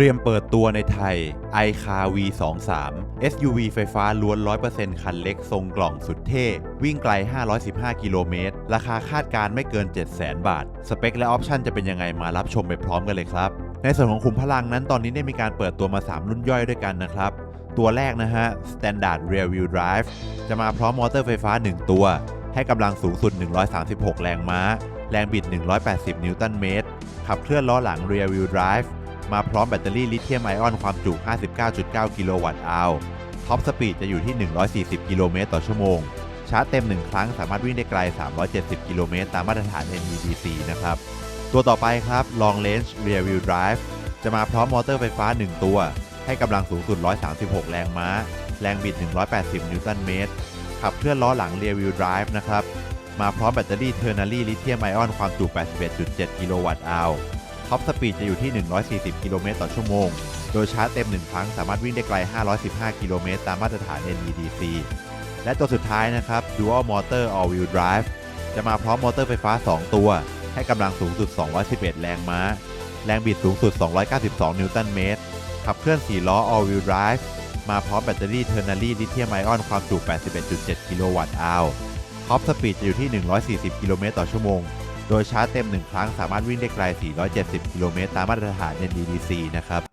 เตรียมเปิดตัวในไทย i c a r V23 SUV ไฟฟ้าล้วน 100%คันเล็กทรงกล่องสุดเท่ วิ่งไกล 515 กิโลเมตร ราคาคาดการณ์ไม่เกิน 700,000 บาท สเปคและออปชันจะเป็นยังไงมารับชมไปพร้อมกันเลยครับ ในส่วนของขุมพลังนั้นตอนนี้ได้มีการเปิดตัวมา 3 รุ่นย่อยด้วยกันนะครับ ตัวแรกนะฮะ Standard Rear Wheel Drive จะมาพร้อมมอเตอร์ไฟฟ้า 1 ตัว ให้กำลังสูงสุด 136 แรงม้า แรงบิด 180 นิวตันเมตร ขับเคลื่อนล้อหลัง Rear Wheel Drive มาพร้อมแบตเตอรี่ลิเธียมไอออนความจุ 59.9 กิโลวัตต์อาวท็อปสปีดจะอยู่ที่ 140 กิโลเมตรต่อชั่วโมง ชาร์จเต็ม 1 ครั้งสามารถวิ่งได้ไกล 370 กิโลเมตรตามมาตรฐาน NEDC นะครับ ตัวต่อไปครับ Long Range Rear Wheel Drive จะมาพร้อมมอเตอร์ไฟฟ้า 1 ตัว ให้กำลังสูงสุด 136 แรงม้า แรงบิด 180 นิวตันเมตร ขับเคลื่อนล้อหลัง Rear Wheel Drive นะครับ มาพร้อมแบตเตอรี่ Ternary Lithium Ion ความจุ 81.7 กิโลวัตต์อาว ท็อปสปีดจะอยู่ที่ 140 กิโลเมตรต่อชั่วโมง โดยชาร์จเต็ม 1 ครั้งสามารถวิ่งได้ไกล 515 กิโลเมตรตามมาตรฐาน NEDC และตัวสุดท้ายนะครับ Dual Motor All Wheel Drive จะมาพร้อมมอเตอร์ไฟฟ้า 2 ตัว ให้กำลังสูงสุด 211 แรงม้า แรงบิดสูงสุด 292 นิวตันเมตร ขับเคลื่อน 4 ล้อ All Wheel Drive มาพร้อมแบตเตอรี่ Ternary Lithium Ion ความจุ 81.7 กิโลวัตต์อาวท็อปสปีดจะอยู่ที่ 140 กิโลเมตรต่อชั่วโมง โดยชาร์จเต็ม 1 ครั้งสามารถวิ่งได้ไกล 470 กิโลเมตรตามมาตรฐาน NEDC นะครับ